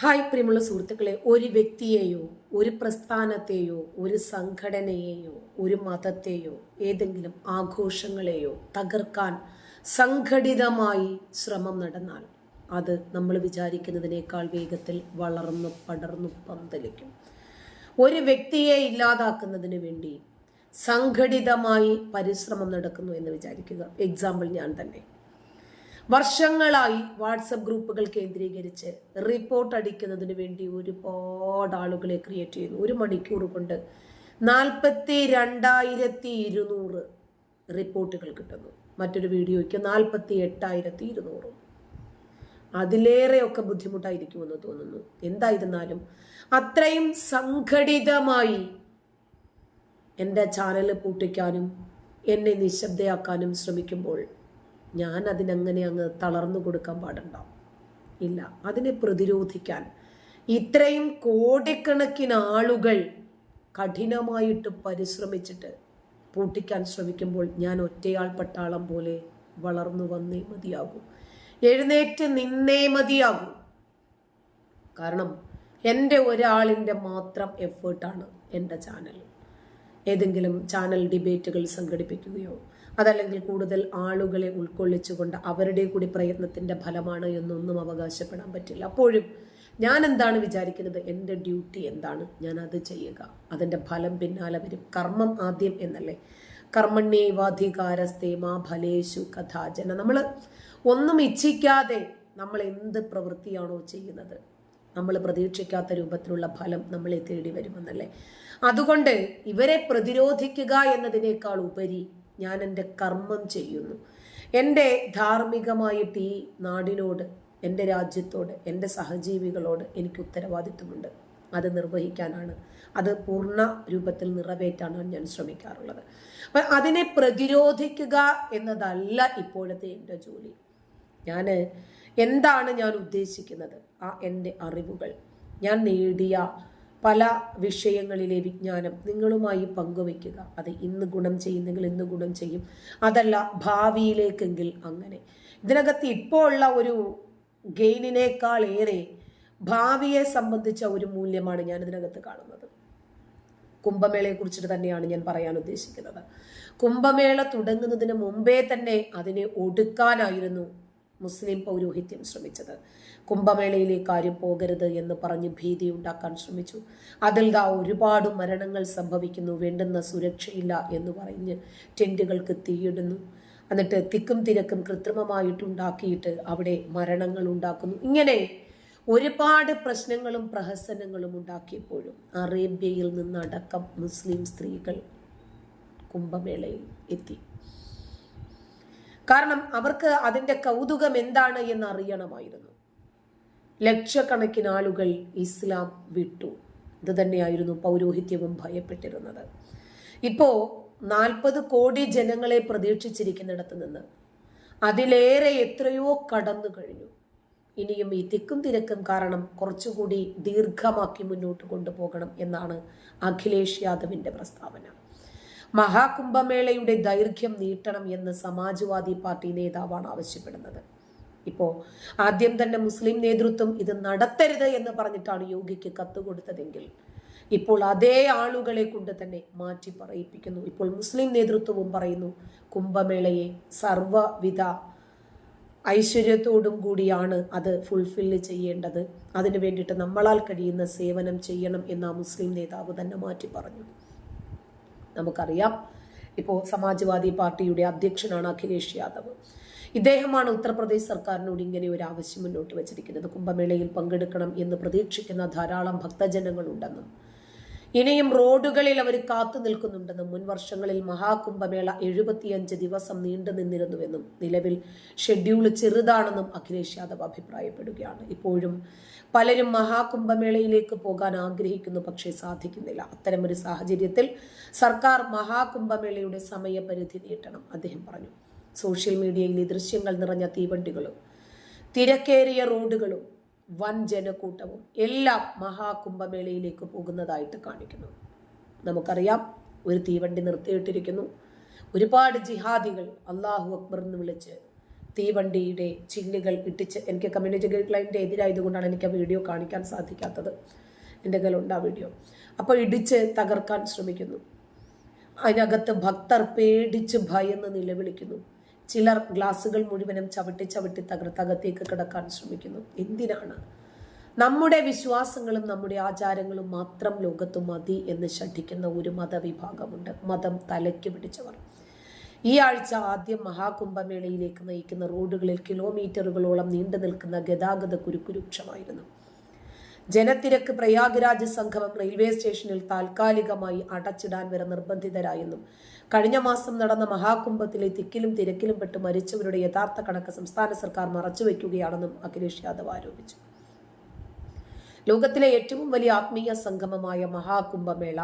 Hi പ്രിയമുള്ള സുഹൃത്തുക്കളെ ഒരു വ്യക്തിയെയോ ഒരു പ്രസ്ഥാനത്തെയോ ഒരു സംഘടനയെയോ ഒരു മതത്തെയോ ഏതെങ്കിലും ആഘോഷങ്ങളെയോ തകർക്കാൻ സംഘടിതമായി ശ്രമം നടന്നാൽ അത് നമ്മൾ വിചാരിക്കുന്നതിനേക്കാൾ വേഗത്തിൽ വളർന്നു പടർന്നു പന്തലിക്കും. ഒരു വ്യക്തിയെ ഇല്ലാതാക്കുന്നതിന് വേണ്ടി സംഘടിതമായി പരിശ്രമം നടക്കുന്നു എന്ന് വിചാരിക്കുക. എക്സാമ്പിൾ ഞാൻ തന്നെ. വർഷങ്ങളായി വാട്സപ്പ് ഗ്രൂപ്പുകൾ കേന്ദ്രീകരിച്ച് റിപ്പോർട്ട് അടിക്കുന്നതിന് വേണ്ടി ഒരുപാട് ആളുകളെ ക്രിയേറ്റ് ചെയ്യുന്നു. ഒരു മണിക്കൂർ കൊണ്ട് നാൽപ്പത്തി രണ്ടായിരത്തി ഇരുന്നൂറ് റിപ്പോർട്ടുകൾ കിട്ടുന്നു. മറ്റൊരു വീഡിയോയ്ക്ക് നാൽപ്പത്തി എട്ടായിരത്തി ഇരുന്നൂറും അതിലേറെയൊക്കെ ബുദ്ധിമുട്ടായിരിക്കുമെന്ന് തോന്നുന്നു. എന്തായിരുന്നാലും അത്രയും സംഘടിതമായി എന്റെ ചാനൽ പൂട്ടിക്കാനും എന്നെ നിശബ്ദയാക്കാനും ശ്രമിക്കുമ്പോൾ ഞാൻ അതിനങ്ങനെ അങ്ങ് തളർന്നു കൊടുക്കാൻ പാടുണ്ടോ ഇല്ല അതിനെ പ്രതിരോധിക്കാൻ ഇത്രയും കോടിക്കണക്കിന് ആളുകൾ കഠിനമായിട്ട് പരിശ്രമിച്ചിട്ട് പൂട്ടിക്കാൻ ശ്രമിക്കുമ്പോൾ ഞാൻ ഒറ്റയാൾ പട്ടാളം പോലെ വളർന്നു വന്നേ മതിയാകൂ. എഴുന്നേറ്റ് നിന്നേ മതിയാകൂ. കാരണം എന്റെ ഒരാളിന്റെ മാത്രം എഫേർട്ടാണ് എന്റെ ചാനൽ. ഏതെങ്കിലും ചാനൽ ഡിബേറ്റുകൾ സംഘടിപ്പിക്കുകയോ അതല്ലെങ്കിൽ കൂടുതൽ ആളുകളെ ഉൾക്കൊള്ളിച്ചുകൊണ്ട് അവരുടെ കൂടി പ്രയത്നത്തിന്റെ ഫലമാണ് എന്നൊന്നും അവകാശപ്പെടാൻ പറ്റില്ല. അപ്പോഴും ഞാൻ എന്താണ് വിചാരിക്കുന്നത്? എന്റെ ഡ്യൂട്ടി എന്താണ്? ഞാൻ അത് ചെയ്യുക. അതിന്റെ ഫലം പിന്നാലെ വരും. കർമ്മം ആദ്യം എന്നല്ലേ? കർമ്മണ്യേവാധികാരസ്തേ മാ ഫലേഷു കഥാചന. നമ്മൾ ഒന്നും ഇച്ഛിക്കാതെ നമ്മൾ എന്ത് പ്രവൃത്തിയാണോ ചെയ്യുന്നത്? നമ്മൾ പ്രതീക്ഷിക്കാത്ത രൂപത്തിലുള്ള ഫലം നമ്മളെ തേടി വരുമെന്നല്ലേ? അതുകൊണ്ട് ഇവരെ പ്രതിരോധിക്കുക എന്നതിനേക്കാൾ ഉപരി ഞാൻ എന്റെ കർമ്മം ചെയ്യുന്നു. എന്റെ ധാർമ്മികമായിട്ട് ഈ നാടിനോട് എന്റെ രാജ്യത്തോട് എന്റെ സഹജീവികളോട് എനിക്ക് ഉത്തരവാദിത്വമുണ്ട്. അത് നിർവഹിക്കാനാണ് അത് പൂർണ രൂപത്തിൽ നിറവേറ്റാനാണ് ഞാൻ ശ്രമിക്കാറുള്ളത്. അപ്പം അതിനെ പ്രതിരോധിക്കുക എന്നതല്ല ഇപ്പോഴത്തെ എന്റെ ജോലി. ഞാൻ എന്താണ് ഞാൻ ഉദ്ദേശിക്കുന്നത്? ആ എന്റെ അറിവുകൾ. ഞാൻ നേടിയ പല വിഷയങ്ങളിലെ വിജ്ഞാനം നിങ്ങളുമായി പങ്കുവയ്ക്കുക. അത് ഇന്ന് ഗുണം ചെയ്യുന്നെങ്കിൽ ഇന്ന് ഗുണം ചെയ്യും. അതല്ല ഭാവിയിലേക്കെങ്കിൽ അങ്ങനെ. ഇതിനകത്ത് ഇപ്പോൾ ഉള്ള ഒരു ഗെയിനിനേക്കാൾ ഏറെ ഭാവിയെ സംബന്ധിച്ച ഒരു മൂല്യമാണ് ഞാൻ ഇതിനകത്ത് കാണുന്നത്. കുംഭമേളയെ കുറിച്ചിട്ട് തന്നെയാണ് ഞാൻ പറയാൻ ഉദ്ദേശിക്കുന്നത്. കുംഭമേള തുടങ്ങുന്നതിന് മുമ്പേ തന്നെ അതിനെ ഒടുക്കാനായിരുന്നു മുസ്ലിം പൗരോഹിത്യം ശ്രമിച്ചത്. കുംഭമേളയിലേക്ക് ആരും പോകരുത് എന്ന് പറഞ്ഞ് ഭീതി ഉണ്ടാക്കാൻ ശ്രമിച്ചു. അതിൽ ദാ ഒരുപാട് മരണങ്ങൾ സംഭവിക്കുന്നു വേണ്ടുന്ന സുരക്ഷയില്ല എന്ന് പറഞ്ഞ് ടെന്റുകൾക്ക് തീയിടുന്നു. എന്നിട്ട് തിക്കും തിരക്കും കൃത്രിമമായിട്ടുണ്ടാക്കിയിട്ട് അവിടെ മരണങ്ങൾ ഉണ്ടാക്കുന്നു. ഇങ്ങനെ ഒരുപാട് പ്രശ്നങ്ങളും പ്രഹസനങ്ങളും ഉണ്ടാക്കിയപ്പോഴും അറേബ്യയിൽ നിന്നടക്കം മുസ്ലിം സ്ത്രീകൾ കുംഭമേളയിൽ എത്തി. കാരണം അവർക്ക് അതിന്റെ കൗതുകം എന്താണ് എന്ന് അറിയണമായിരുന്നു ലക്ഷക്കണക്കിന് ആളുകൾ ഇസ്ലാം വിട്ടു. ഇത് തന്നെയായിരുന്നു പൗരോഹിത്യവും ഭയപ്പെട്ടിരുന്നത്. ഇപ്പോൾ നാൽപ്പത് കോടി ജനങ്ങളെ പ്രതീക്ഷിച്ചിരിക്കുന്നിടത്ത് നിന്ന് അതിലേറെ എത്രയോ കടന്നു കഴിഞ്ഞു. ഇനിയും ഈ തിക്കും തിരക്കും കാരണം കുറച്ചുകൂടി ദീർഘമാക്കി മുന്നോട്ട് കൊണ്ടുപോകണം എന്നാണ് അഖിലേഷ് യാദവിന്റെ പ്രസ്താവന. മഹാകുംഭമേളയുടെ ദൈർഘ്യം നീട്ടണം എന്ന് സമാജ്വാദി പാർട്ടി നേതാവാണ് ആവശ്യപ്പെടുന്നത്. ഇപ്പോൾ ആദ്യം തന്നെ മുസ്ലിം നേതൃത്വം ഇത് നടത്തരുത് എന്ന് പറഞ്ഞിട്ടാണ് യോഗിക്ക് കത്ത് കൊടുത്തതെങ്കിൽ ഇപ്പോൾ അതേ ആളുകളെ കൊണ്ട് തന്നെ മാറ്റി പറയിപ്പിക്കുന്നു. ഇപ്പോൾ മുസ്ലിം നേതൃത്വവും പറയുന്നു കുംഭമേളയെ സർവവിധ ഐശ്വര്യത്തോടും കൂടിയാണ് അത് ഫുൾഫില്ല് ചെയ്യേണ്ടത്. അതിനു വേണ്ടിയിട്ട് നമ്മളാൽ കഴിയുന്ന സേവനം ചെയ്യണം എന്ന മുസ്ലിം നേതാവ് തന്നെ മാറ്റി പറഞ്ഞു. നമുക്കറിയാം. ഇപ്പോൾ സമാജ്വാദി പാർട്ടിയുടെ അധ്യക്ഷനാണ് അഖിലേഷ് യാദവ്. ഇദ്ദേഹമാണ് ഉത്തർപ്രദേശ് സർക്കാരിനോട് ഇങ്ങനെ ഒരു ആവശ്യം മുന്നോട്ട് വച്ചിരിക്കുന്നത്. കുംഭമേളയിൽ പങ്കെടുക്കണം എന്ന് പ്രതീക്ഷിക്കുന്ന ധാരാളം ഭക്തജനങ്ങളുണ്ടെന്നും ഇനിയും റോഡുകളിൽ അവർ കാത്തു നിൽക്കുന്നുണ്ടെന്നും മുൻ വർഷങ്ങളിൽ മഹാകുംഭമേള എഴുപത്തിയഞ്ച് ദിവസം നീണ്ടു നിന്നിരുന്നുവെന്നും നിലവിൽ ഷെഡ്യൂൾ ചെറുതാണെന്നും അഖിലേഷ് യാദവ് അഭിപ്രായപ്പെടുകയാണ്. ഇപ്പോഴും പലരും മഹാകുംഭമേളയിലേക്ക് പോകാൻ ആഗ്രഹിക്കുന്നു പക്ഷേ സാധിക്കുന്നില്ല. അത്തരമൊരു സാഹചര്യത്തിൽ സർക്കാർ മഹാകുംഭമേളയുടെ സമയപരിധി നീട്ടണം അദ്ദേഹം പറഞ്ഞു. സോഷ്യൽ മീഡിയയിൽ ഈ ദൃശ്യങ്ങൾ നിറഞ്ഞ തീവണ്ടികളും തിരക്കേറിയ റോഡുകളും വൻ ജനക്കൂട്ടവും എല്ലാം മഹാകുംഭമേളയിലേക്ക് പോകുന്നതായിട്ട് കാണിക്കുന്നു. നമുക്കറിയാം ഒരു തീവണ്ടി നിർത്തിയിട്ടിരിക്കുന്നു. ഒരുപാട് ജിഹാദികൾ അള്ളാഹു അക്ബർ എന്ന് വിളിച്ച് തീവണ്ടിയുടെ ചില്ലുകൾ ഇട്ടിച്ച് എനിക്ക് കമ്മ്യൂണിറ്റി ഗൈഡ് ലൈനിന്റെ എതിരായതുകൊണ്ടാണ് എനിക്ക് ആ വീഡിയോ കാണിക്കാൻ സാധിക്കാത്തത്. എന്റെ കയ്യിലുണ്ട് ആ വീഡിയോ അപ്പോൾ ഇടിച്ച് തകർക്കാൻ ശ്രമിക്കുന്നു. അതിനകത്ത് ഭക്തർ പേടിച്ച് ഭയന്ന് നിലവിളിക്കുന്നു. ചിലർ ഗ്ലാസുകൾ മുഴുവനും ചവിട്ടി ചവിട്ടി തകർത്തകത്തേക്ക് കിടക്കാൻ ശ്രമിക്കുന്നു. എന്തിനാണ്? നമ്മുടെ വിശ്വാസങ്ങളും നമ്മുടെ ആചാരങ്ങളും മാത്രം ലോകത്ത് മതി എന്ന് ശഠിക്കുന്ന ഒരു മതവിഭാഗമുണ്ട്. മതം തലയ്ക്ക് പിടിച്ചവർ. ഈ ആഴ്ച ആദ്യം മഹാകുംഭമേളയിലേക്ക് നയിക്കുന്ന റോഡുകളിൽ കിലോമീറ്ററുകളോളം നീണ്ടു നിൽക്കുന്ന ഗതാഗത കുരുക്കുരൂക്ഷമായിരുന്നു ജനത്തിരക്ക് പ്രയാഗ്രാജ് സംഗമം റെയിൽവേ സ്റ്റേഷനിൽ താൽക്കാലികമായി അടച്ചിടാൻ വരെ നിർബന്ധിതരായെന്നും കഴിഞ്ഞ മാസം നടന്ന മഹാകുംഭത്തിലെ തിക്കിലും തിരക്കിലും പെട്ട് മരിച്ചവരുടെ യഥാർത്ഥ കണക്ക് സംസ്ഥാന സർക്കാർ മറച്ചുവെക്കുകയാണെന്നും അഖിലേഷ് യാദവ് ആരോപിച്ചു. ലോകത്തിലെ ഏറ്റവും വലിയ ആത്മീയ സംഗമമായ മഹാകുംഭമേള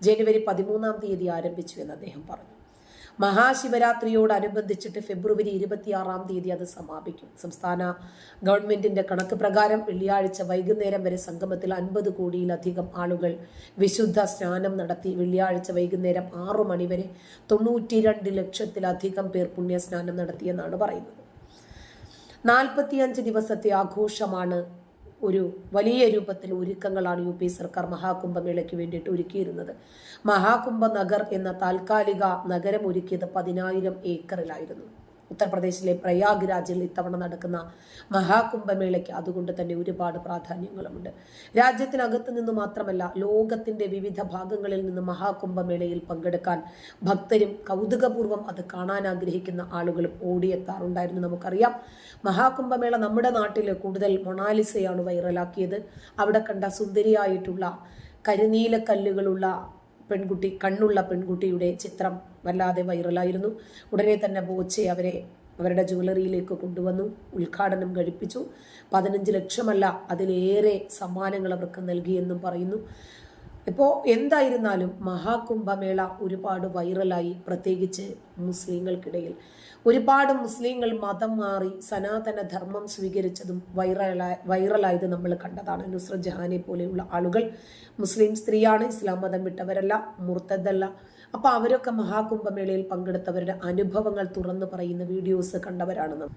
ജനുവരി പതിമൂന്നാം തീയതി ആരംഭിച്ചു എന്ന് അദ്ദേഹം പറഞ്ഞു. മഹാശിവരാത്രിയോടനുബന്ധിച്ചിട്ട് ഫെബ്രുവരി ഇരുപത്തിയാറാം തീയതി അത് സമാപിക്കും. സംസ്ഥാന ഗവൺമെന്റിന്റെ കണക്ക് പ്രകാരം വെള്ളിയാഴ്ച വൈകുന്നേരം വരെ സംഗമത്തിൽ അൻപത് കോടിയിലധികം ആളുകൾ വിശുദ്ധ സ്നാനം നടത്തി വെള്ളിയാഴ്ച വൈകുന്നേരം ആറു മണിവരെ തൊണ്ണൂറ്റിരണ്ട് ലക്ഷത്തിലധികം പേർ പുണ്യസ്നാനം നടത്തിയെന്നാണ് പറയുന്നത്. നാൽപ്പത്തിയഞ്ച് ദിവസത്തെ ആഘോഷമാണ് ഒരു വലിയ രൂപത്തിൽ ഒരുക്കങ്ങളാണ് യു പി സർക്കാർ മഹാകുംഭമേളയ്ക്ക് വേണ്ടിയിട്ട് ഒരുക്കിയിരുന്നത്. മഹാകുംഭ നഗർ എന്ന താൽക്കാലിക നഗരം ഒരുക്കിയത് പതിനായിരം ഏക്കറിലായിരുന്നു. ഉത്തർപ്രദേശിലെ പ്രയാഗ്രാജിൽ ഇത്തവണ നടക്കുന്ന മഹാകുംഭമേളയ്ക്ക് അതുകൊണ്ട് തന്നെ ഒരുപാട് പ്രാധാന്യങ്ങളുമുണ്ട്. രാജ്യത്തിനകത്ത് നിന്ന് മാത്രമല്ല ലോകത്തിന്റെ വിവിധ ഭാഗങ്ങളിൽ നിന്ന് മഹാകുംഭമേളയിൽ പങ്കെടുക്കാൻ ഭക്തരും കൗതുകപൂർവം അത് കാണാൻ ആഗ്രഹിക്കുന്ന ആളുകളും ഓടിയെത്താറുണ്ടായിരുന്നു നമുക്കറിയാം. മഹാകുംഭമേള നമ്മുടെ നാട്ടിൽ കൂടുതൽ മൊണാലിസയാണ് വൈറലാക്കിയത്. അവിടെ കണ്ട സുന്ദരിയായിട്ടുള്ള കരിനീലക്കല്ലുകളുള്ള പെൺകുട്ടി കണ്ണുള്ള പെൺകുട്ടിയുടെ ചിത്രം വല്ലാതെ വൈറലായിരുന്നു. ഉടനെ തന്നെ ബോച്ചെ അവരെ അവരുടെ ജ്വല്ലറിയിലേക്ക് കൊണ്ടുവന്നു ഉദ്ഘാടനം കഴിപ്പിച്ചു. പതിനഞ്ച് ലക്ഷമല്ല അതിലേറെ സമ്മാനങ്ങൾ അവർക്ക് നൽകിയെന്നും പറയുന്നു. ഇപ്പോൾ എന്തായിരുന്നാലും മഹാകുംഭമേള ഒരുപാട് വൈറലായി പ്രത്യേകിച്ച് മുസ്ലിങ്ങൾക്കിടയിൽ. ഒരുപാട് മുസ്ലിങ്ങൾ മതം മാറി സനാതന ധർമ്മം സ്വീകരിച്ചതും വൈറലായ വൈറലായത് നമ്മൾ കണ്ടതാണ്. നുസ്ര ജഹാനെ പോലെയുള്ള ആളുകൾ മുസ്ലിം സ്ത്രീയാണ് ഇസ്ലാം മതം വിട്ടവരല്ല മുർത്തദല്ല. അപ്പോൾ അവരൊക്കെ മഹാകുംഭമേളയിൽ പങ്കെടുത്തവരുടെ അനുഭവങ്ങൾ തുറന്നു പറയുന്ന വീഡിയോസ് കണ്ടവരാണ്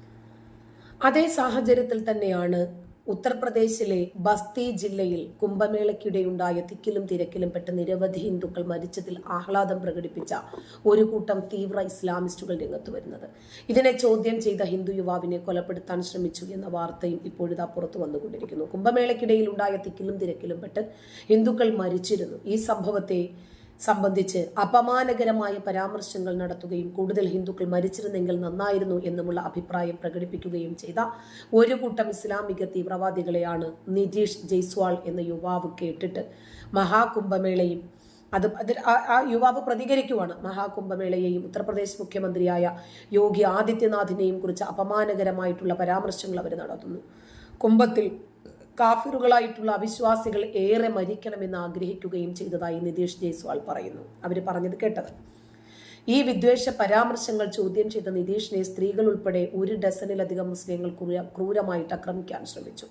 അതേ സാഹചര്യത്തിൽ തന്നെയാണ് ഉത്തർപ്രദേശിലെ ബസ്തി ജില്ലയിൽ കുംഭമേളയ്ക്കിടെയുണ്ടായ തിക്കിലും തിരക്കിലും പെട്ട് നിരവധി ഹിന്ദുക്കൾ മരിച്ചതിൽ ആഹ്ലാദം പ്രകടിപ്പിച്ച ഒരു കൂട്ടം തീവ്ര ഇസ്ലാമിസ്റ്റുകൾ രംഗത്ത് വരുന്നത്. ഇതിനെ ചോദ്യം ചെയ്ത ഹിന്ദു യുവാവിനെ കൊലപ്പെടുത്താൻ ശ്രമിച്ചു എന്ന വാർത്തയും ഇപ്പോഴിതാ പുറത്തു വന്നുകൊണ്ടിരിക്കുന്നു. കുംഭമേളയ്ക്കിടയിൽ ഉണ്ടായ തിക്കിലും തിരക്കിലും പെട്ട് ഹിന്ദുക്കൾ മരിച്ചിരുന്നു. ഈ സംഭവത്തെ സംബന്ധിച്ച് അപമാനകരമായ പരാമർശങ്ങൾ നടത്തുകയും കൂടുതൽ ഹിന്ദുക്കൾ മരിച്ചിരുന്നെങ്കിൽ നന്നായിരുന്നു എന്നുമുള്ള അഭിപ്രായം പ്രകടിപ്പിക്കുകയും ചെയ്ത ഒരു കൂട്ടം ഇസ്ലാമിക തീവ്രവാദികളെയാണ് നിതീഷ് ജയ്സ്വാൾ എന്ന യുവാവ് കേട്ടിട്ട് മഹാകുംഭമേളയും അത് അതിൽ ആ യുവാവ് പ്രതികരിക്കുവാണ്. മഹാകുംഭമേളയെയും ഉത്തർപ്രദേശ് മുഖ്യമന്ത്രിയായ യോഗി ആദിത്യനാഥിനെയും കുറിച്ച് അപമാനകരമായിട്ടുള്ള പരാമർശങ്ങൾ അവർ നടത്തുന്നു. കുംഭത്തിൽ കാഫിറുകളായിട്ടുള്ള അവിശ്വാസികൾ ഏറെ മരിക്കണമെന്ന് ആഗ്രഹിക്കുകയും ചെയ്തതായി നിതീഷ് ജയ്സ്വാൾ പറയുന്നു. അവർ പറഞ്ഞത് കേട്ടത്. ഈ വിദ്വേഷ പരാമർശങ്ങൾ ചോദ്യം ചെയ്ത നിതീഷിനെ സ്ത്രീകൾ ഉൾപ്പെടെ ഒരു ഡസനിലധികം മുസ്ലിങ്ങൾ ക്രൂരമായിട്ട് ആക്രമിക്കാൻ ശ്രമിച്ചു.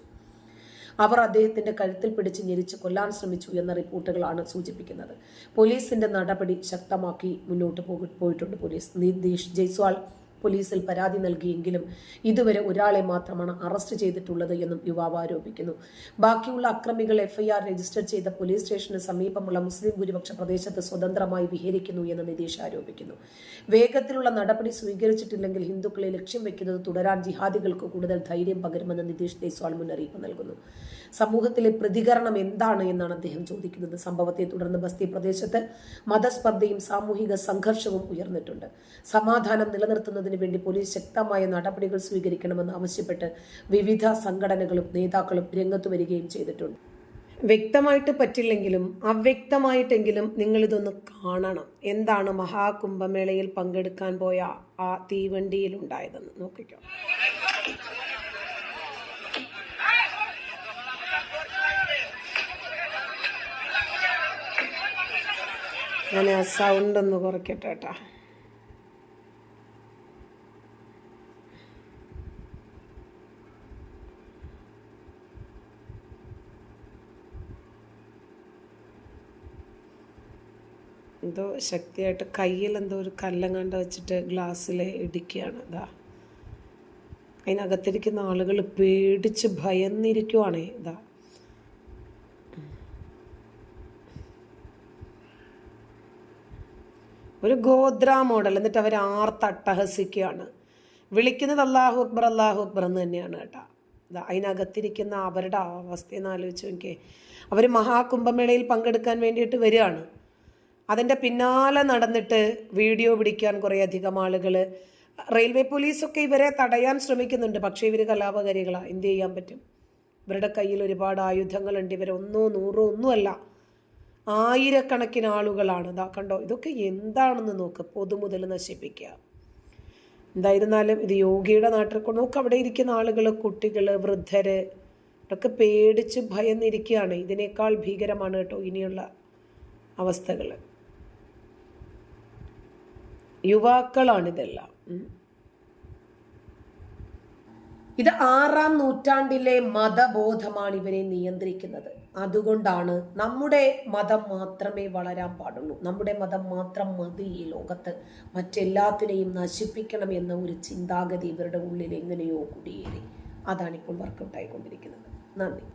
അവർ അദ്ദേഹത്തിന്റെ കഴുത്തിൽ പിടിച്ച് ഞെരിച്ച് കൊല്ലാൻ ശ്രമിച്ചു എന്ന റിപ്പോർട്ടുകളാണ് സൂചിപ്പിക്കുന്നത്. പോലീസിന്റെ നടപടി ശക്തമാക്കി മുന്നോട്ട് പോയിട്ടുണ്ട് പോലീസ്. നിതീഷ് ജയ്സ്വാൾ പോലീസിൽ പരാതി നൽകിയെങ്കിലും ഇതുവരെ ഒരാളെ മാത്രമാണ് അറസ്റ്റ് ചെയ്തിട്ടുള്ളത് എന്നും യുവാവ് ആരോപിക്കുന്നു. ബാക്കിയുള്ള അക്രമികൾ എഫ്ഐആർ രജിസ്റ്റർ ചെയ്ത പോലീസ് സ്റ്റേഷന് സമീപമുള്ള മുസ്ലിം ഭൂരിപക്ഷ പ്രദേശത്ത് സ്വതന്ത്രമായി വിഹരിക്കുന്നു എന്ന് നിതീഷ് ആരോപിക്കുന്നു. വേഗത്തിലുള്ള നടപടി സ്വീകരിച്ചിട്ടില്ലെങ്കിൽ ഹിന്ദുക്കളെ ലക്ഷ്യം വെക്കുന്നത് തുടരാൻ ജിഹാദികൾക്ക് കൂടുതൽ ധൈര്യം പകരുമെന്ന് നിതീഷ് ദേസ്വാൾ മുന്നറിയിപ്പ് നൽകുന്നു. സമൂഹത്തിലെ പ്രതികരണം എന്താണ് എന്നാണ് അദ്ദേഹം ചോദിക്കുന്നത്. സംഭവത്തെ തുടർന്ന് ബസ്തി പ്രദേശത്ത് മതസ്പർദ്ധയും സാമൂഹിക സംഘർഷവും ഉയർന്നിട്ടുണ്ട്. സമാധാനം നിലനിർത്തുന്നതിന് വേണ്ടി പോലീസ് ശക്തമായ നടപടികൾ സ്വീകരിക്കണമെന്ന് ആവശ്യപ്പെട്ട് വിവിധ സംഘടനകളും നേതാക്കളും രംഗത്ത് വരികയും ചെയ്തിട്ടുണ്ട്. വ്യക്തമായിട്ട് പറ്റില്ലെങ്കിലും അവ്യക്തമായിട്ടെങ്കിലും നിങ്ങളിതൊന്ന് കാണണം. എന്താണ് മഹാകുംഭമേളയിൽ പങ്കെടുക്കാൻ പോയ ആ തീവണ്ടിയിൽ ഉണ്ടായതെന്ന് നോക്കിക്കോ. ഞാൻ ആ സൗണ്ട് ഒന്ന് കുറയ്ക്കട്ടെ കേട്ടാ. എന്തോ ശക്തിയായിട്ട് കയ്യിൽ എന്തോ ഒരു കല്ലങ്ങാണ്ട് വെച്ചിട്ട് ഗ്ലാസ്സിൽ ഇടിക്കുകയാണ്. ഇതാ അതിനകത്തിരിക്കുന്ന ആളുകൾ പേടിച്ച് ഭയന്നിരിക്കുവാണ്. ഇതാ ഒരു ഗോദ്രാ മോഡൽ. എന്നിട്ട് അവർ ആർത്തട്ടഹസിക്കുകയാണ് വിളിക്കുന്നത് അള്ളാഹു അക്ബർ അള്ളാഹു അക്ബർ എന്ന് തന്നെയാണ് കേട്ടോ. അതിനകത്തിരിക്കുന്ന അവരുടെ അവസ്ഥയെന്ന് ആലോചിച്ച് നോക്കിയേ. അവർ മഹാകുംഭമേളയിൽ പങ്കെടുക്കാൻ വേണ്ടിയിട്ട് വരികയാണ്. അതിന്റെ പിന്നാലെ നടന്നിട്ട് വീഡിയോ പിടിക്കാൻ കുറേ അധികം ആളുകൾ റെയിൽവേ പോലീസൊക്കെ ഇവരെ തടയാൻ ശ്രമിക്കുന്നുണ്ട്. പക്ഷേ ഇവർ കലാപകാരികളാണ് എന്ത് ചെയ്യാൻ പറ്റും? ഇവരുടെ കയ്യിൽ ഒരുപാട് ആയുധങ്ങളുണ്ട്. ഇവരൊന്നോ നൂറോ ഒന്നുമല്ല. ആയിരക്കണക്കിന് ആളുകളാണ്. ഇതാ കണ്ടോ? ഇതൊക്കെ എന്താണെന്ന് നോക്ക്. പൊതുമുതൽ നശിപ്പിക്കുക. എന്തായിരുന്നാലും ഇത് യോഗിയുടെ നാട്ടിൽ കൊണ്ട് നോക്ക്. അവിടെ ഇരിക്കുന്ന ആളുകൾ കുട്ടികൾ വൃദ്ധർ ഇതൊക്കെ പേടിച്ച് ഭയന്നിരിക്കുകയാണ്. ഇതിനേക്കാൾ ഭീകരമാണ് കേട്ടോ ഇനിയുള്ള അവസ്ഥകൾ യുവാക്കളാണിതെല്ലാം. ഇത് ആറാം നൂറ്റാണ്ടിലെ മതബോധമാണ് ഇവരെ നിയന്ത്രിക്കുന്നത്. അതുകൊണ്ടാണ് നമ്മുടെ മതം മാത്രമേ വളരാൻ പാടുള്ളൂ. നമ്മുടെ മതം മാത്രം മതി ഈ ലോകത്ത്. മറ്റെല്ലാത്തിനെയും നശിപ്പിക്കണം എന്ന ഒരു ചിന്താഗതി ഇവരുടെ ഉള്ളിൽ എങ്ങനെയോ കുടിയേറി. അതാണിപ്പോൾ വർക്കൗട്ടായിക്കൊണ്ടിരിക്കുന്നത് നന്ദി.